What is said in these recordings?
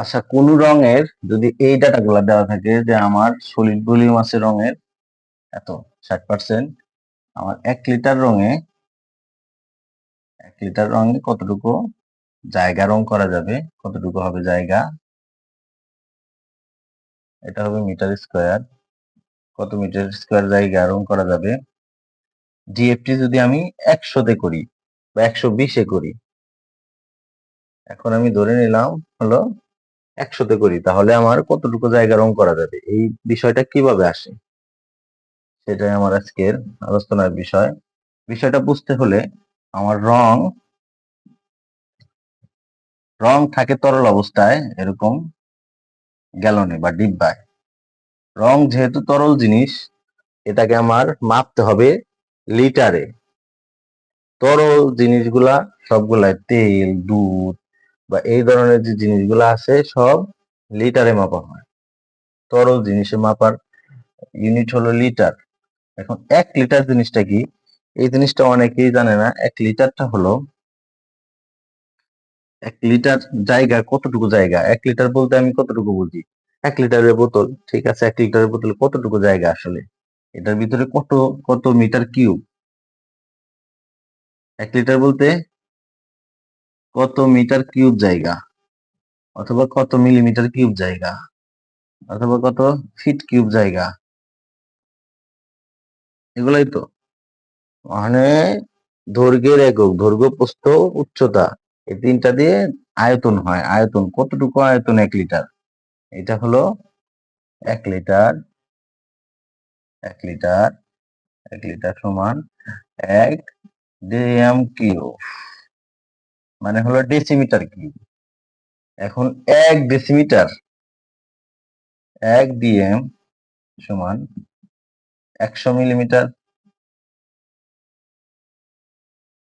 আচ্ছা কোন রঙের যদি এই ডাটাগুলো দেওয়া থাকে যে আমার সলিড ভলিউম আছে রঙের, এত, ষাট পার্সেন্ট আমার এক লিটার রঙে, এক লিটার রঙে কতটুকু জায়গা রং করা যাবে? কতটুকু হবে জায়গা? এটা হবে মিটার স্কোয়ার। কত মিটার স্কোয়ার জায়গা রং করা যাবে? ডিএফটি যদি আমি একশোতে করি বা একশো বিশে করি, এখন আমি ধরে নিলাম হলো একশোতে করি, তাহলে আমার কতটুকু জায়গা রং করা যাবে? এই বিষয়টা কীভাবে আসে? সেটাই আমার আজকের আলোচনার বিষয়। বিষয়টা বুঝতে হলে আমার রং রং থাকে তরল অবস্থায়, এরকম গ্যালনে বা ডিব্বায়। রং যেহেতু তরল জিনিস, এটাকে আমার মাপতে হবে লিটারে। তরল জিনিসগুলা সবগুলাই তেল, দুধ বা এই ধরনের যে জিনিসগুলো আছে, সব লিটারে মাপা হয়। তরল জিনিসে মাপার ইউনিট হলো লিটার। এখন এক লিটার জিনিসটা কি? এই জিনিসটা অনেকেই জানে না, এক লিটারটা হলো এক লিটার জায়গা কতটুকু জায়গা? এক লিটার বলতে আমি কতটুকু বুঝি? এক লিটারের বোতল, ঠিক আছে? এক লিটারের বোতলে কতটুকু জায়গা আসলে? এটার ভিতরে কত কত মিটার কিউব? এক লিটার বলতে কত মিটার কিউব জায়গা? অথবা কত মিলিমিটার কিউব জায়গা? অথবা কত ফিট কিউব জায়গা? এগুলাই তো। মানে দৈর্ঘ্যের একক, দৈর্ঘ্য, প্রস্থ, উচ্চতা, এই তিনটা দিয়ে আয়তন হয়। আয়তন, কতটুকু আয়তন এক লিটার? এটা হলো এক লিটার এক লিটার এক লিটার সমান এক ডিএম কিউ মানে হলো ডেসিমিটার কি? এখন এক ডেসিমিটার এক ডিএম সমান একশো মিলিমিটার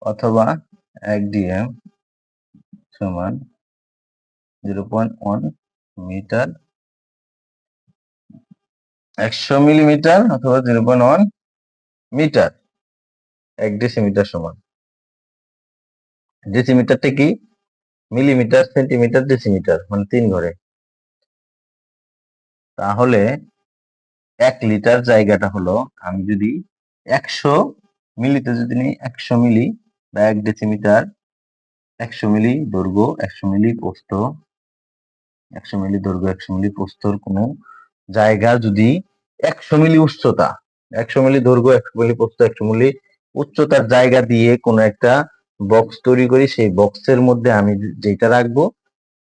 অথবা এক ডিএম সমান জিরো পয়েন্ট ওয়ান মিটার একশো মিলিমিটার অথবা জিরো পয়েন্ট ওয়ান মিটার এক ডেসিমিটার সমান। ডেসিমিটারটা কি? মিলিমিটার সেন্টিমিটার ডেসিমিটার মানে তিন ঘরে। তাহলে এক লিটার জায়গাটা হলো, আমি যদি একশো মিলিতে যদি নিই, একশো মিলি বা এক ডেসিমিটার একশো মিলি দৈর্ঘ্য, একশো মিলি পোস্ত একশো মিলি দৈর্ঘ্য, একশো মিলি পোস্তর কোনো জায়গা যদি একশো মিলি উচ্চতা, একশো মিলি দৈর্ঘ্য, একশো মিলি পোস্ত একশো মিলি উচ্চতার জায়গা দিয়ে কোনো একটা বক্স তৈরি করি, সেই বক্সের মধ্যে আমি যেটা রাখব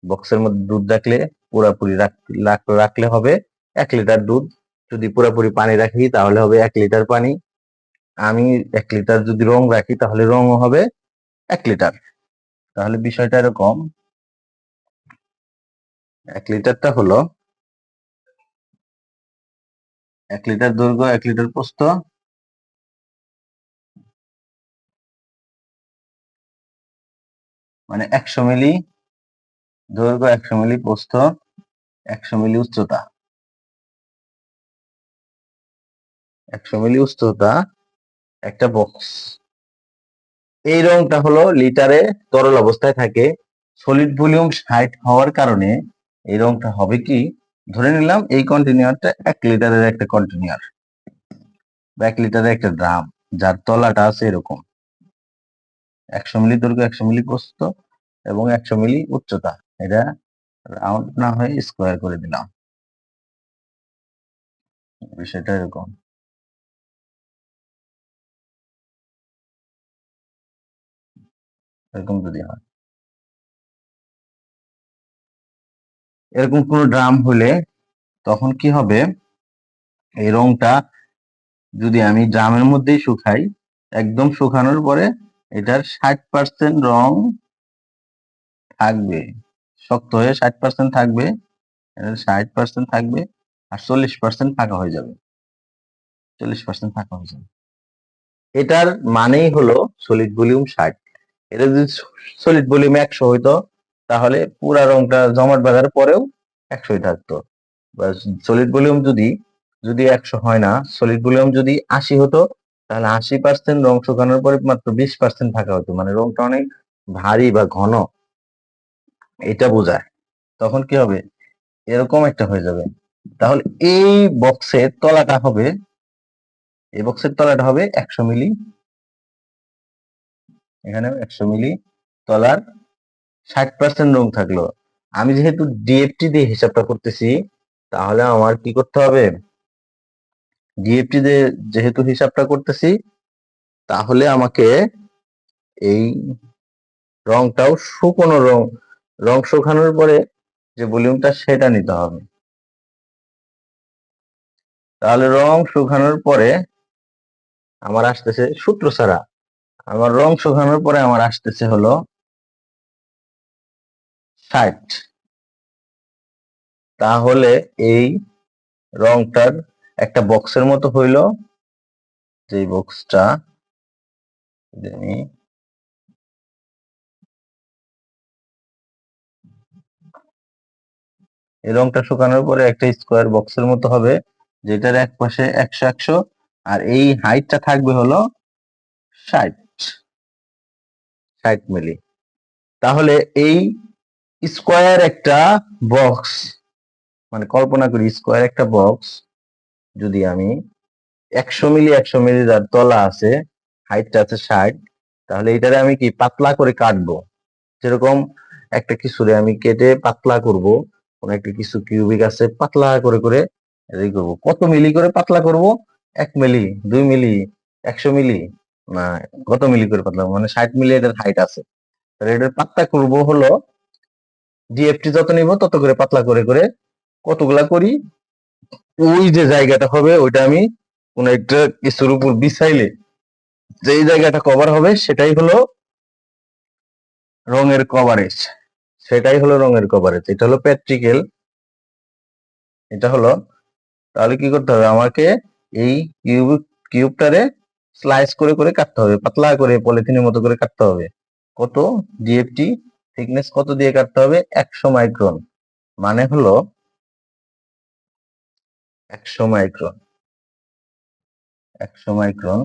বক্সের মধ্যে দুধ রাখলে পুরাপুরি রাখলে হবে এক লিটার দুধ। যদি পুরাপুরি পানি রাখি তাহলে হবে এক লিটার পানি। আমি এক লিটার যদি রং রাখি তাহলে রংও হবে এক লিটার। তাহলে বিষয়টা এরকম। এক লিটারটা হলো এক লিটার দৈর্ঘ্য, এক লিটার প্রস্থ। মানে একশো মিলি দৈর্ঘ্য একশো মিলি প্রস্থ একশো মিলি উচ্চতা। একশো মিলি উচ্চতা একটা বক্স এই রংটা হলো লিটারে তরল অবস্থায় থাকে। সলিড ভলিউম ষাট হওয়ার কারণে এই রংটা হবে কি? ধরে নিলাম এই কন্টিনিউয়ারটা এক লিটারের একটা কন্টিনিউয়ার বা এক লিটারের একটা ড্রাম যার তলাটা আছে এরকম একশো মিলি দৈর্ঘ্য একশো মিলি প্রস্ত এবং একশো মিলি উচ্চতা। এটা রাউন্ড না হয়ে স্কোয়ার করে দিলাম। বিষয়টা এরকম। এরকম যদি হয়। এরকম কোন ড্রাম হলে তখন কি হবে? এই রংটা যদি আমি ড্রামের মধ্যেই শুকাই, একদম শুকানোর পরে এটার ষাট পার্সেন্ট রং থাকবে, শক্ত হয়ে ষাট পার্সেন্ট থাকবে ষাট পার্সেন্ট থাকবে আর চল্লিশ পার্সেন্ট ফাঁকা হয়ে যাবে, চল্লিশ পার্সেন্ট ফাঁকা হয়ে যাবে। এটার মানেই হলো সলিড ভলিউম ষাট। এটা যদি সলিড ভলিউম একশো হইতো, তাহলে পুরা রংটা জমাট বাঁধার পরেও একশোই থাকতো। সলিড ভলিউম যদি যদি একশো হয় না সলিড ভলিউম যদি আশি হতো তাহলে আশি পার্সেন্ট রং শুকানোর পরে মাত্র বিশ পার্সেন্ট থাকা হতো। মানে রংটা অনেক ভারী বা ঘন। এটা বোঝায়। তখন কি হবে? এরকম একটা হয়ে যাবে। তাহলে এই বক্সের তলাটা হবে, এই বক্সের তলাটা হবে একশো মিলি। এখানে একশো মিলি। তলার ষাট পার্সেন্ট রং থাকল। আমি যেহেতু ডিএফটি দিয়ে হিসাবটা করতেছি, তাহলে আমার কি করতে হবে? ডিএফটি দিয়ে যেহেতু হিসাবটা করতেছি, তাহলে আমাকে এই রংটাও শুকনো রং রং শুকানোর পরে যে ভলিউমটা সেটা নিতে হবে। তাহলে রং শুকানোর পরে আমার আসতেছে সূত্র ছাড়া। আমার রং শুকানোর পরে আমার আসতেছে হলো ষাট। তাহলে এই রংটার একটা বক্সের মতো হইল। যে বক্সটা আমি এই রংটা শুকানোর পরে একটা স্কোয়ার বক্সের মতো হবে, যেটার এক পাশে একশো একশো, আর এই হাইটটা থাকবে হলো ষাট। ষাট মিলি। তাহলে এই স্কোয়ার একটা বক্স মানে কল্পনা করি স্কোয়ার একটা বক্স যদি আমি একশো মিলি একশো মিলি যার তলা আছে হাইটটা আছে ষাট, তাহলে এটারে আমি কি পাতলা করে কাটবো? যেরকম একটা কিছুরে আমি কেটে পাতলা করব, কোন একটা কিছু কিউবিক আছে, পাতলা করে করে করব। কত মিলি করে পাতলা করব? এক মিলি, দুই মিলি, একশো মিলি? না, কত মিলি করে পাতলা মানে ষাট মিলি এটার হাইট আছে। তাহলে এটার পাতলা করব হলো ডিএফটি যত নিব তত করে পাতলা করে করে কতগুলা করি? ওই যে জায়গাটা হবে, ওইটা আমি কোন একটা কিছুর উপর বিছাইলে যেই জায়গাটা কভার হবে, সেটাই হলো রঙের কভারেজ সেটাই হলো রঙের কভারেজ এটা হলো প্যাট্রিকেল এটা হলো, তাহলে কি করতে হবে? আমাকে এই কিউব কিউবটারে স্লাইস করে করে কাটতে হবে। পাতলা করে পলিথিনের মতো করে কাটতে হবে। কত? ডিএফটি থিকনেস কত দিয়ে কাটতে হবে? একশো মাইক্রন মানে হলো একশো মাইক্রন একশো মাইক্রন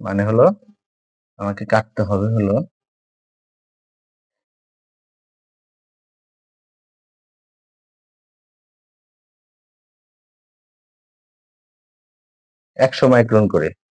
মানে হলো আমাকে কাটতে হবে হলো। একশো মাইক্রন করে।